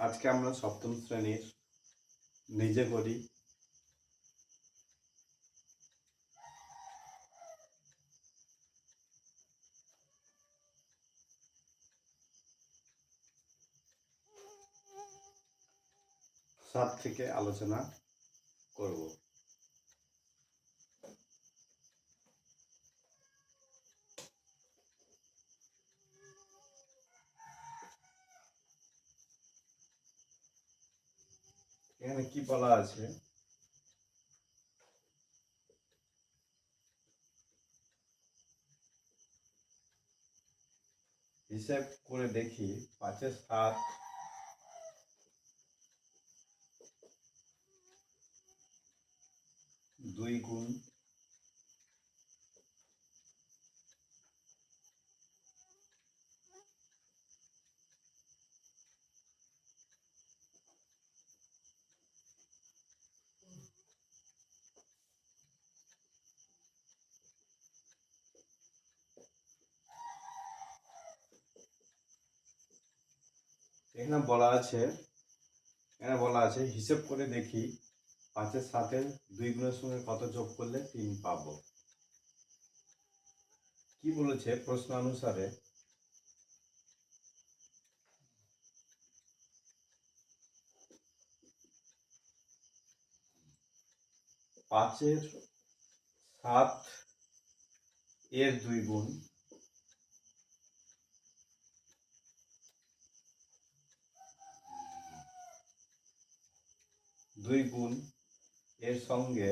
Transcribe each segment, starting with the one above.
আজকে আমরা সপ্তম শ্রেণির নিজে করি। সাত থেকে আলোচনা করব। এখানে কি বলা আছে? হিসেব করে দেখি পাঁচে সাত। দুই গুণ এখানে বলা আছে, এখানে বলা আছে, হিসেব করে দেখি পাঁচের সাথে দুই গুণের সঙ্গে কত যোগ করলে তিন পাব। কি বলেছে প্রশ্ন অনুসারে? পাঁচের সাত এর দুই গুণ দুই গুণ এর সঙ্গে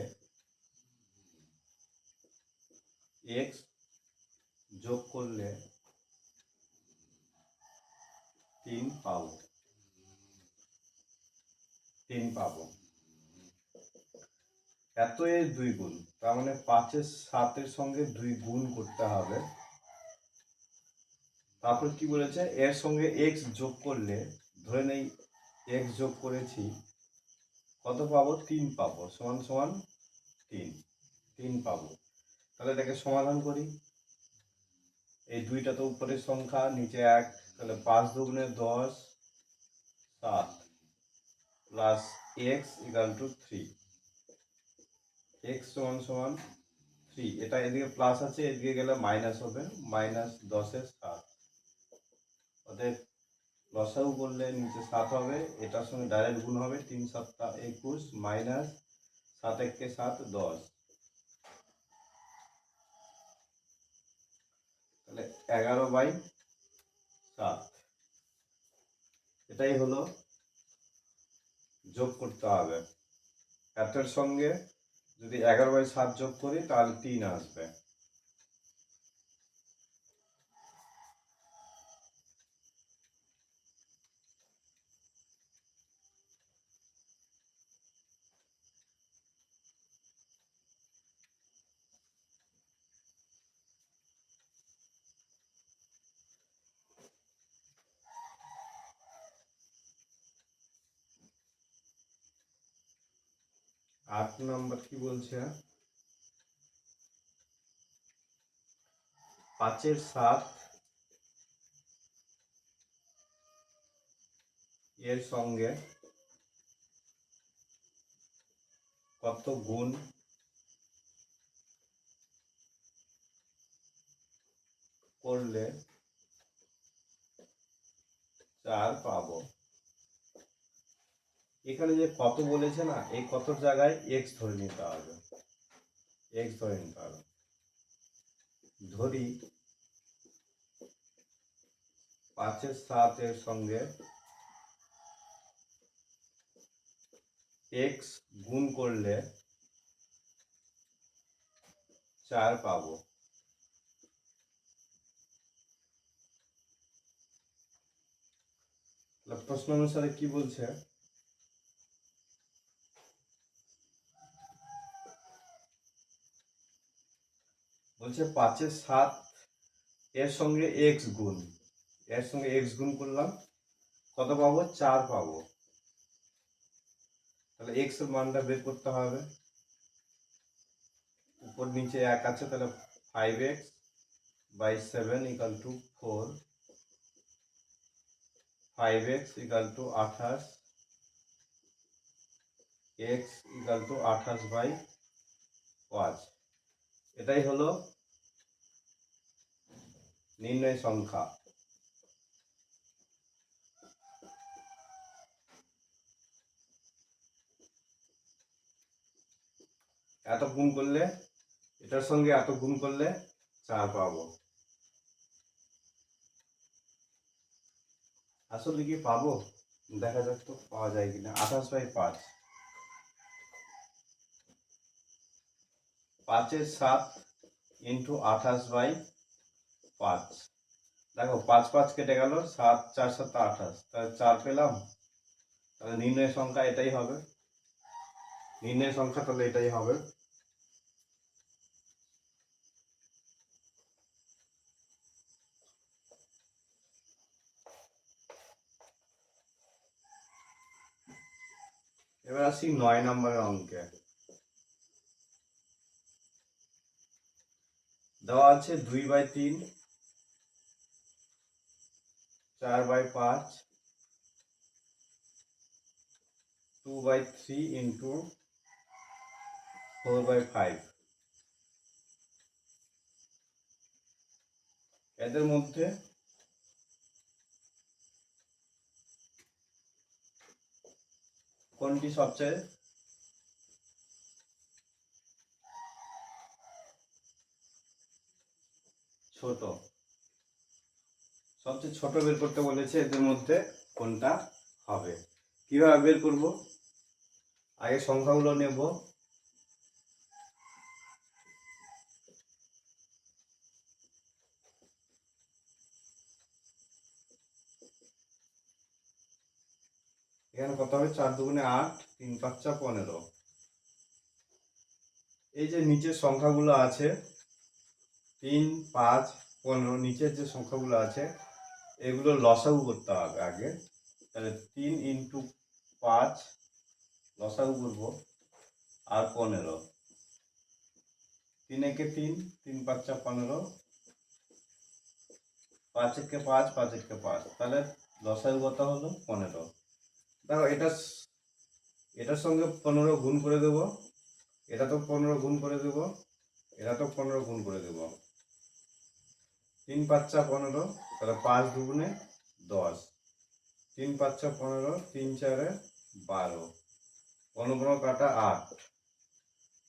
এক্স যোগ করলে তিন পাবো। তিন পাবো। এত এর দুই গুণ, তার মানে পাঁচের সাতের সঙ্গে দুই গুণ করতে হবে। তারপর কি বলেছে? এর সঙ্গে এক্স যোগ করলে, ধরে নেই এক্স যোগ করেছি কত পাবো? তিন পাবো। সমান সমান তিন। তিন পাবো। তাহলে এটাকে সমাধান করি। এই দুইটা তো উপরের সংখ্যা, নিচে এক, তাহলে পাঁচ দুগুণে দশ, সাত plus x equal two three x সমান সমান থ্রি এটা এদিকে প্লাস আছে, এদিকে গেলে মাইনাস হবে। মাইনাস দশের সাত। অতএব লসাগু করলে নিচে সাত হবে, এটার সঙ্গে ডাইরেক্ট গুণ হবে তিন সাতটা একুশ মাইনাস সাত এককে সাত দশ। তাহলে এগারো বাই সাত। এটাই হলো যোগ করতে হবে। এতের সঙ্গে যদি এগারো বাই সাত যোগ করি তাহলে তিন আসবে। আট নাম্বার কি বলছে পাঁচের সাত এর সঙ্গে কত গুণ? করলে চার পাবো। এখানে যে কত বলেছে না, এই কতর জায়গায় এক্স ধরে নিতে হবে। এক্স ধরে নিতে হবে। ধরি পাঁচের সাতের সঙ্গে এক্স গুণ করলে চার পাবো। প্রশ্ন অনুসারে কি বলছে? বলছে পাঁচের সাত, এর সঙ্গে এক্স গুণ। এর সঙ্গে এক্স গুণ করলাম, কত পাবো? চার পাবো। তাহলে এক্সের মানটা বের করতে হবে। উপর নিচে এক আছে, তাহলে five x by seven equal two four five x equal two আঠাশ। এক্স ইকাল টু আঠাশ বাই পাঁচ। এটাই হলো নির্ণয় সংখ্যা। এত গুণ করলে, এটার সঙ্গে এত গুণ করলে চার পাবো। আসলে কি পাবো? দেখা যাক তো পাওয়া যায় কিনা। আঠাশ বাই পাঁচ। পাঁচের সাত ইন্টু আঠাশ বাই পাঁচ। দেখো, পাঁচ পাঁচ কেটে গেল, সাত, চার, সাত, আঠাশ। তাহলে চার পেলাম। তাহলে নির্ণয় সংখ্যা এটাই হবে। নির্ণয় সংখ্যা তাহলে এটাই হবে। এবার আসি নয় নম্বরের অঙ্কে। আছে দুই বাই তিন, চার বাই পাঁচ, two by three into four by five. এদের মধ্যে কোনটি সবচেয়ে ছোট। সবচেয়ে ছোট বের করতে বলেছে এদের মধ্যে কোনটা হবে? কীভাবে বের করব? আগে সংখ্যাগুলো নেব। এখানে কত হবে? চার দুগুণে আট, তিন পাঁচটা পনেরো। এই যে নিচের সংখ্যাগুলো আছে তিন, পাঁচ, পনেরো, নিচের যে সংখ্যাগুলো আছে, এগুলো লসাগু করতে হবে আগে। তাহলে তিন ইন্টু পাঁচ লসাগু করব, আর পনেরো। তিন একে তিন তিন পাঁচটা পনেরো। পাঁচ একে পাঁচ পাঁচ একে পাঁচ। তাহলে লসাগু কত হলো? পনেরো। দেখো, এটা এটার সঙ্গে পনেরো গুণ করে দেবো। এটা তো পনেরো গুণ করে দেবো। এটা তো পনেরো গুণ করে দেবো। তিন পাঁচটা পনেরো, তাহলে পাঁচ দুগুণে দশ। তিন পাঁচটা পনেরো, তিন চারে বারো। পনেরো পনেরো কাটা আট।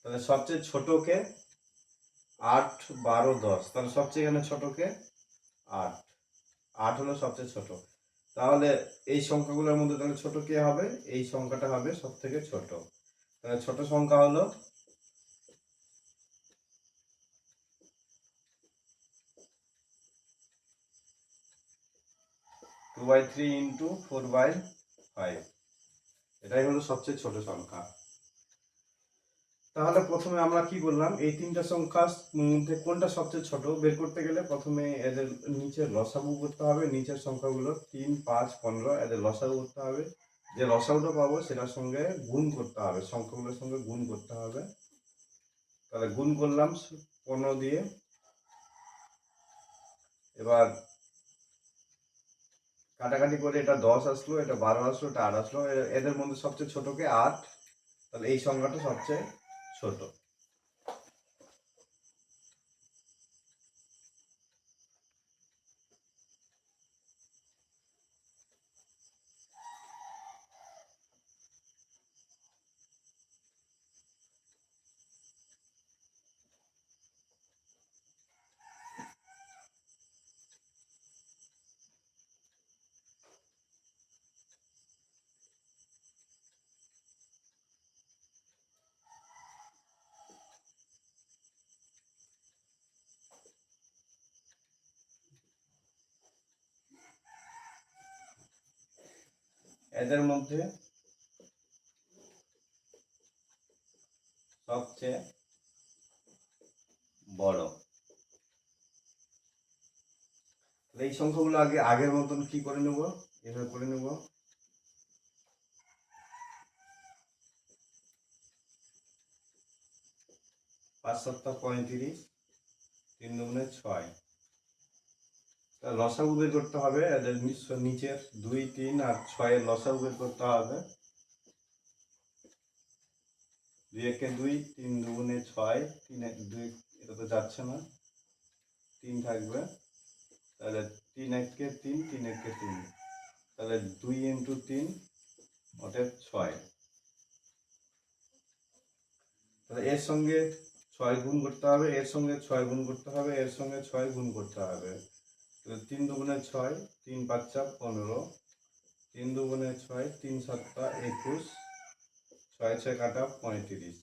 তাহলে সবচেয়ে ছোটকে আট, বারো, দশ। তাহলে সবচেয়ে এখানে ছোটকে আট। আট হলো সবচেয়ে ছোট। তাহলে এই সংখ্যাগুলোর মধ্যে তাহলে ছোট কে হবে? এই সংখ্যাটা হবে সব থেকে ছোট। তাহলে ছোট সংখ্যা হলো two by three into four by five এটাই হলো সবচেয়ে ছোট সংখ্যা। তাহলে প্রথমে আমরা কি বললাম? এই তিনটা সংখ্যা মধ্যে কোনটা সবচেয়ে ছোট? বের করতে গেলে প্রথমে এদের নিচের লসাগু করতে হবে। নিচের সংখ্যাগুলো তিন, পাঁচ, পনেরো, এদের লসাগু করতে হবে। যে লসাগুটা পাবো সেটার সঙ্গে গুণ করতে হবে। সংখ্যাগুলোর সঙ্গে গুণ করতে হবে। তাহলে গুণ করলাম পনেরো দিয়ে। এবার কাটাকাটি করে এটা দশ আসলো, এটা বারো আসলো, এটা আট আসলো এদের মধ্যে সবচেয়ে ছোটকে আট, তাহলে এই সংখ্যাটা সবচেয়ে ছোট। এদের মধ্যে সবচেয়ে বড়। এই সংখ্যাগুলো আগে, আগের মতন কি করে নেব? এভাবে করে নেব। পাঁচ সপ্তাহ পঁয়ত্রিশ, তিন দুগুণে ছয়। লসাগু বের করতে হবে, এদের নিচের দুই, তিন আর ছয়ের লসাগু বের করতে হবে। দুই একে দুই, তিন দুগুণে ছয়, তিন এক দুই, এটা তো যাচ্ছে না। তিন থাকবে। তাহলে তিন একে তিন তিন একে তিন। তাহলে দুই ইন্টু তিন অতএব ছয়। তাহলে এর সঙ্গে ছয় গুণ করতে হবে, এর সঙ্গে ছয় গুণ করতে হবে, এর সঙ্গে ছয় গুণ করতে হবে। তিন দুগুণে ছয়, তিন পাঁচটা পনেরো। তিন দুগুণে ছয়, তিন সাতটা একুশ। ছয় ছয় কাটা পঁয়ত্রিশ।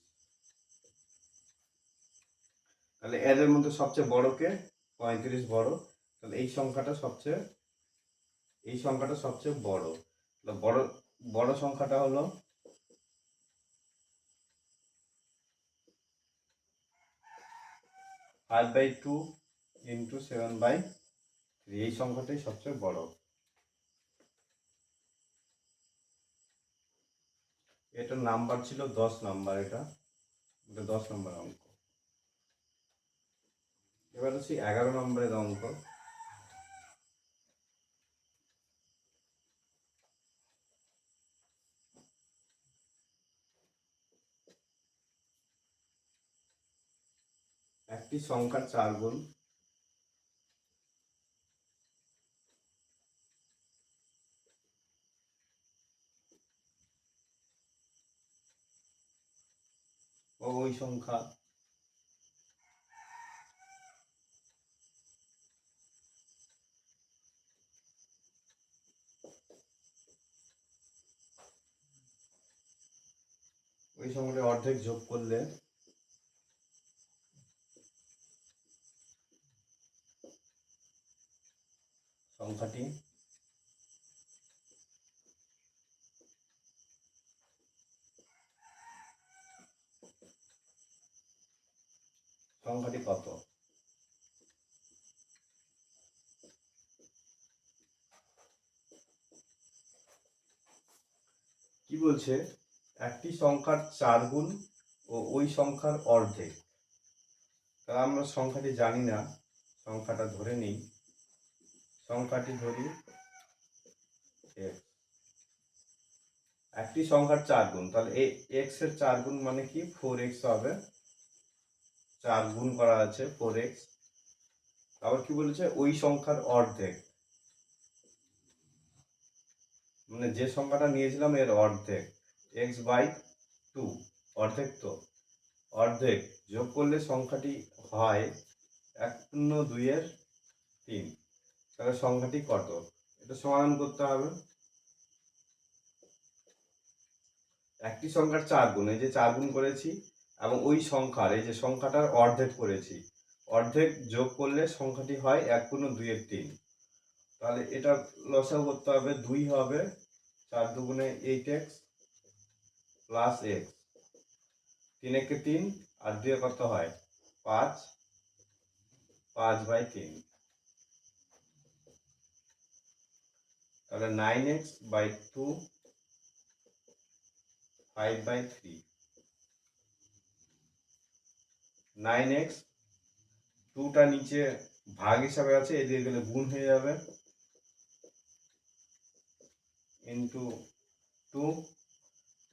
তাহলে এদের মধ্যে সবচেয়ে বড়কে পঁয়ত্রিশ বড়। তাহলে এই সংখ্যাটা সবচেয়ে এই সংখ্যাটা সবচেয়ে বড়। বড় বড় সংখ্যাটা হলো five by two into seven by এই সংখ্যাটাই সবচেয়ে বড়। এটার নাম্বার ছিল দশ নাম্বার এটা। এটা দশ নম্বর অঙ্ক। এবার হচ্ছে এগারো নম্বরের অঙ্ক। একটি সংখ্যার চার গুণ। ওই সংখ্যা। ওই সংখ্যাটা অর্ধেক যোগ করলে সংখ্যাটি সংখ্যাটি কত? কি বলছে? একটি সংখ্যার চার গুণ ও ওই সংখ্যার অর্ধেক। তাহলে আমরা সংখ্যাটি জানি না, সংখ্যাটা ধরে নিই। সংখ্যাটি ধরি একটি সংখ্যার চার গুণ, তাহলে এক্সের চার গুণ মানে কি? ফোর এক্স হবে। চার গুণ করা আছে ফোর এক্স আবার কি বলেছে? ওই সংখ্যার অর্ধেক। মানে যে সংখ্যাটা নিয়েছিলাম এর অর্ধেক। এক্স বাই টু অর্ধেক তো। অর্ধেক যোগ করলে সংখ্যাটি হয় এক শূন্য দুইয়ের তিন। তাহলে সংখ্যাটি কত? এটা সমাধান করতে হবে। একটি সংখ্যার চার গুণ, এই যে চার গুণ করেছি এবং ওই সংখ্যার, এই যে সংখ্যাটার অর্ধেক করেছি, অর্ধেক যোগ করলে সংখ্যাটি হয় এক পূর্ণ দুইয়ের তিন। তাহলে এটা লসাও করতে হবে দুই হবে চার দুগুণে এইট এক্স প্লাস এক্স তিন একে তিন আর দুয়ে কত হয়? পাঁচ। পাঁচ বাই তিন। তাহলে nine x by two five by three nine x, টুটা নিচে ভাগ হিসাবে আছে এদিকে গেলে গুণ হয়ে যাবে। ইন্টু টু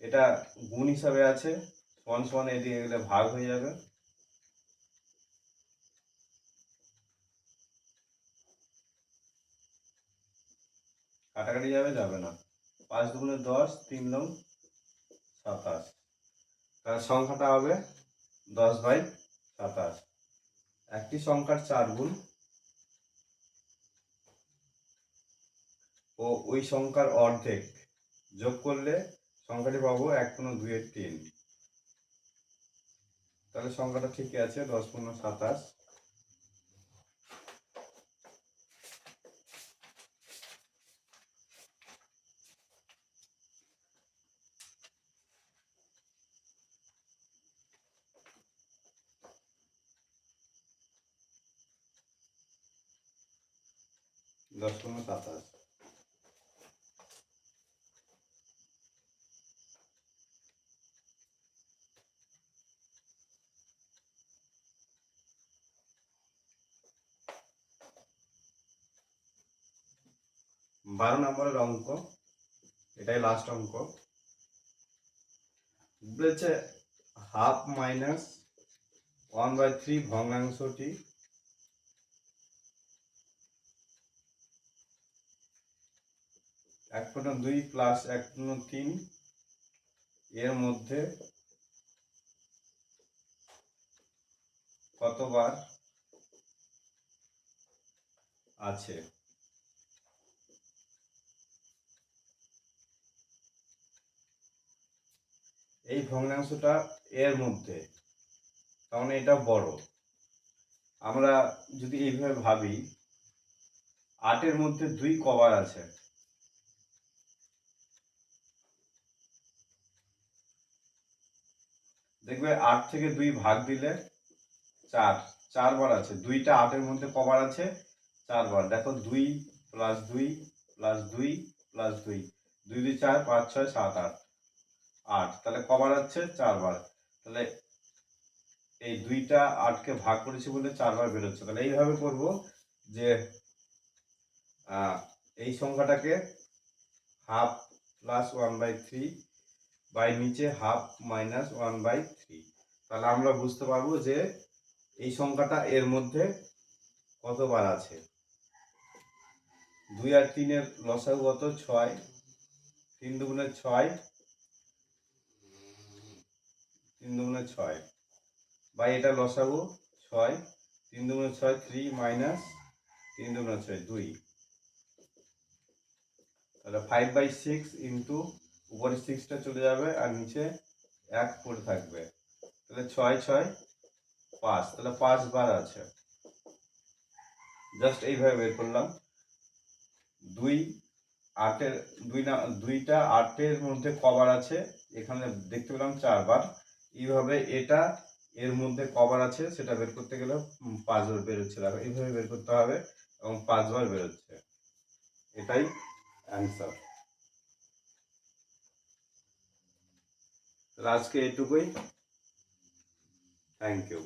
এটা গুণ হিসাবে আছে সমান সমান এদিকে গেলে ভাগ হয়ে যাবে। কাটাকাটি যাবে যাবে না। পাঁচ দুগুণে দশ, তিন লং সাতাশ। তার সংখ্যাটা হবে দশ বাই সাতাশ। একটি সংখ্যার চার গুণ ও ওই সংখ্যার অর্ধেক যোগ করলে সংখ্যাটি পাবো এক পূর্ণ দুইয়ের তিন। তাহলে সংখ্যাটা ঠিকই আছে, দশ পূর্ণ সাতাশ দশ পূর্ণ সাতাশ বারো নম্বরের অঙ্ক, এটাই লাস্ট অঙ্ক। বলেছে half minus one by three ভগ্নাংশটি। এক পূর্ণ দুই প্লাস এক পূর্ণ তিন, এর মধ্যে কতবার আছে? এই ভগ্নাংশটা এর মধ্যে। তার মানে এটা বড়। আমরা যদি এইভাবে ভাবি আটের মধ্যে দুই কভার আছে। দেখবে আট থেকে দুই ভাগ দিলে চার। চারবার আছে। দুইটা আটের মধ্যে কভার আছে চারবার দেখো দুই প্লাস দুই প্লাস দুই প্লাস দুই। দুই দুই চার, পাঁচ ছয়, সাত, আট। আট, তাহলে কবার আছে চারবার তাহলে এই দুইটা আটকে ভাগ করেছি বলে চারবার বেরোচ্ছে তাহলে এইভাবে করব যে এই সংখ্যাটাকে half plus one by three by নিচে half minus one by three. তাহলে আমরা বুঝতে পারব যে এই সংখ্যাটা এর মধ্যে কতবার আছে? দুই আর তিনের লসাগু কত? ছয়। তিন দুগুণে ছয় তিন দুগুণে ছয়। বা এটা লসাগু, ছয়, তিন দুগুণে ছয়, থ্রি মাইনাস তিন দুগুণে ছয়, দুই। তাহলে ফাইভ বাই সিক্স ইন্টু উপরে সিক্সটা চলে যাবে আর নিচে এক পড়ে থাকবে। তাহলে ছয় ছয়, পাঁচ। তাহলে পাঁচ বার আছে। জাস্ট এইভাবে বের করলাম। দুই আটের, দুই না, দুইটা আটের মধ্যে কবার আছে। এখানে দেখতে পেলাম চারবার। এইভাবে এটা এর মধ্যে কভার আছে, সেটা বের করতে গেলে পাঁচবার বেরোচ্ছে। দেখো, এইভাবে বের করতে হবে এবং পাঁচবার বেরোচ্ছে। এটাই অ্যান্সার আজকে এটুকুই। Thank you